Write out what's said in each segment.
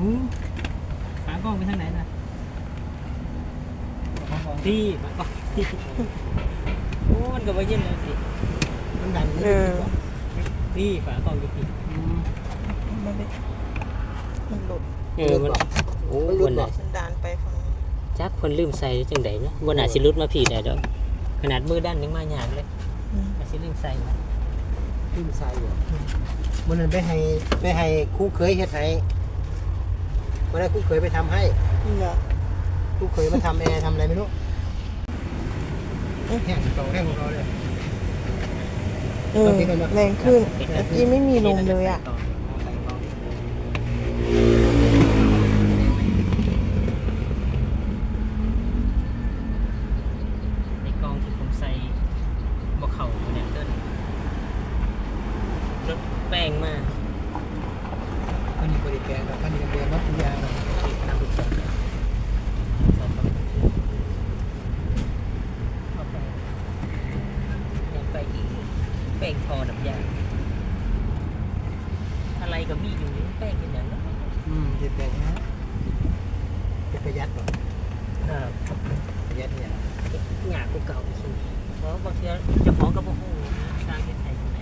อืมขากล้องไปทางไหนนะที่ขากล้องที่โอ้มันก็บ่เย็นเลยสิมันดันเออที่ฝากล้องอยู่ที่มันไม่มันหลุดเออมันโอ้มันหลุมัดนบ่น่ะสันดานไปฝั่งนู้นจักเพิ่นลืมใส่จังไดเนาะบ่น่าสิหลุดมาผิดได้ดอกขนาดมือด้านยังมายากเลยอืมน่าสิลืมใส่มาขึ้นใส่อยู่มันนั้นไปให้ไปให้ครูเคยเฮ็ดให้ วันนั้นครูเคยไปทำให้เหรอครูเคยมาทำแอร์ทำอะไรไม่รู้แห้งเก่าแห้งของเราเลย เออแรงขึ้นเมื่อกี้ไม่มีลมเลยอะใส่เขาในกองที่ผมใส่บ่เข้าอยู่เนี่ยเด้อรถแป้งมาอันนี้บริแกรแบบอันนี้เรียนวัดปัญญาเนาะ ติดตามลูกศรใส่เข้าไปเข้าไปยังไปอีกแป้งทอน้ำยาอะไร ก็มีอยู่นี่แป้งเป็นอย่างนั้นอืมเรียนแบบนะเป็นประหยัดก่อนครับประหยัดเนี่ยหยากูเก่าอีกทีเพราะบางทีเจะของกับพวกหูสร้างเฮ็ดไทยตรงไหน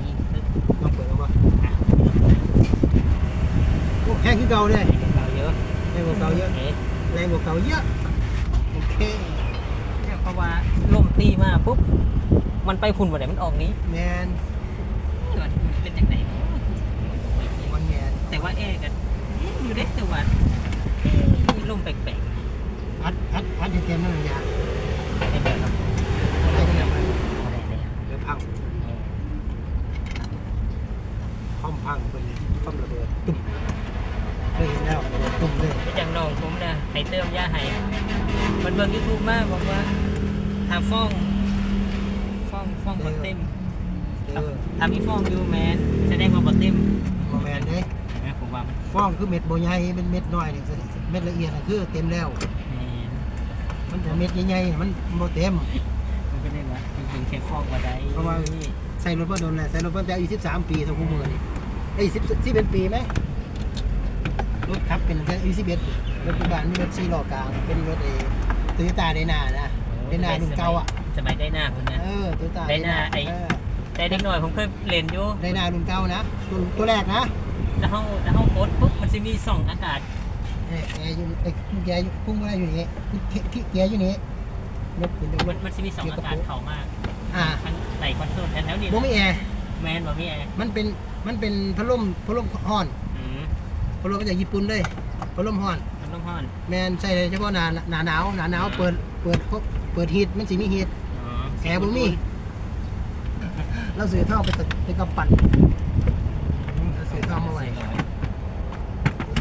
นี่คือต้องเปิดแล้วป่ะอะโอ้แห้งขึ้นเก่าเลยเก่าเยอะแรงกว่าเก่าเยอะเอ๊ะแรงกว่าเก่าเยอะโอเคเนี่ยเพราะว่าลมตีมาปุ๊บมันไปพุ่นบ่ได้มันออกนี้แมนมัน เป็นอย่างไรเนาะวันแมนแต่ว่าแอร์กันอยู่ได้แต่ว่ามีลมแปลกอัดอัดอัดที่เต็มนั่นยาๆอะไรแบบนั้นอะไรเนี่ยอะไรเนี่ยเดี๋ยวพังคอมพังเป็นคอมระเบิดตุ้มเคยเห็นแล้วระเบิดตุ้มเลยที่จังน้องผมนะให้เติมยาให้มันเบิ่งยูทูบมากบอกว่าถ้าฟ้องฟ้องฟ้องบ่เต็ม เออถ้ามีฟองอยู่แมนแสดงว่าบ่เต็มโมแมนเด้นะผมว่ามันฟ้องคือเม็ดโบใหญ่เป็นเม็ดน้อยนี่เม็ดละเอียดน่ะคือเต็มแล้ว แมนมันจะเม็ดใหญ่ๆมันโบเต็ม มันก็ได้ว่าจริงๆแค่ฟองบ่ได้เพราะว่า ใส่รถว่าโดนแหละใส่รถว่าแต่อายุสิบสามปีทั้งคู่มือนี่ไอ้สิบสิบเป็นปีไหมรถขับเป็นแต่อายุสิบเอ็ดรถปัจจุบันนี่รถสี่ล้อกลางเป็นรถเอโตโยต้าเดนานะเดนาหนุ่มเก่าอะสมัยได้หน้าคุณนะ เออโตโยต้า Dana ไอ้ แต่เด็กหน่อยผมเคยเล่นอยู่เดนาหนุ่มเก่านะตัวตัวแรกนะแล้วเฮาแล้วเฮาโพสต์ปุ๊บมันสิมีส่องอากาศเอ้ยแกอยู่ไอ้แกอยู่พุ่งอะไรอยู่นี่ที่แกอยู่นี่รถเป็นรมันถมันสิมีส่องอากาศเข้ามาอ่าทั้งไหลคอนโซลแถวๆนี้บ่มีแอร์แมนบ่มีแอร์มันเป็นมันเป็นพัดลมพัดลมฮ้อนอืมพัดลมมาจากญี่ปุ่นเลยพัดลมฮ้อนมันต้องฮ้อน แมนใช่เลยเฉพาะหนาหนาหนาวหนาหนาวเปิดเปิดเปิดฮีทมันสิมีฮีทอ๋อแอร์บ่มี เราซื้อท่อไปตะไปกำปั่นเราซื้อท่อมาไว้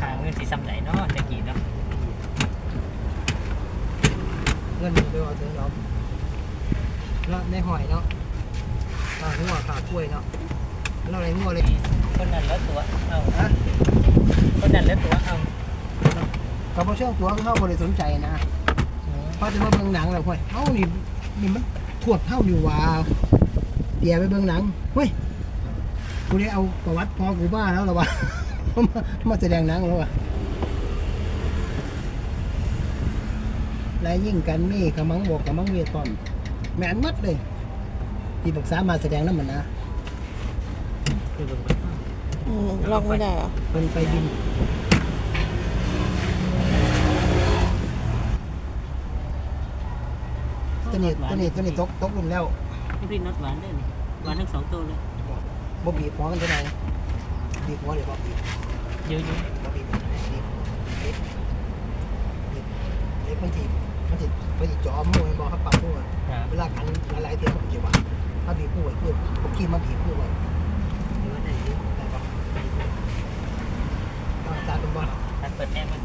ทางเงินสิซ้ำไหนเนาะตะกี้เนาะเงินไปเอาเถอะเนาะแล้วในหอยเนาะขาหัวขากล้วยเนาะแล้วอะไรหัวเลยคนนั้นแล้วตัวเอาฮะคนนั้นแล้วตัวเอากับพอเชื่อตัวเข้าบริสนใจนะพอจะมาเบิ่งหนังแล้วห้วยเอ้านี่นี่มันขวดเท่าอยู่ว่า เดี๋ยวไปเบิ่งหนังเฮ้ยกูได้เอาประวัติพอกูบ้าแล้วหรอวะมามาแสดงหนังแล้ววะลายยิ่งกันนี่กำมังบวกกำมังเวทตอนแม่นหมัดเลยที่ปรึกษามาแสดงน้ำมันนะคือเบิ่งอืมลอกไม่ได้เหรอเป็นไฟบินตัวนี้ตัวนี้ตัวนี้ตกตกลุ่มแล้ว น้ำพี่นัดหวานได้ไหมหวานทั้งสองตัวเลยบ่บีบหัวกันเท่าไหร่บีบหัวหรือบ่บีบเยอะๆ บ่บีบบีบบีบบีบบีบบีบมันถีบมันถีบมันถีบจอมมือมันบอกครับปากมือครับ เวลากันหลายๆเทียบผมจะว่าถ้าบีบมือไว้คือผมขี้มาบีบมือไว้หรือว่าได้เยอะได้ปะบีบมือต้องการเป็นบ่ ตัดเปิดแอร์มัน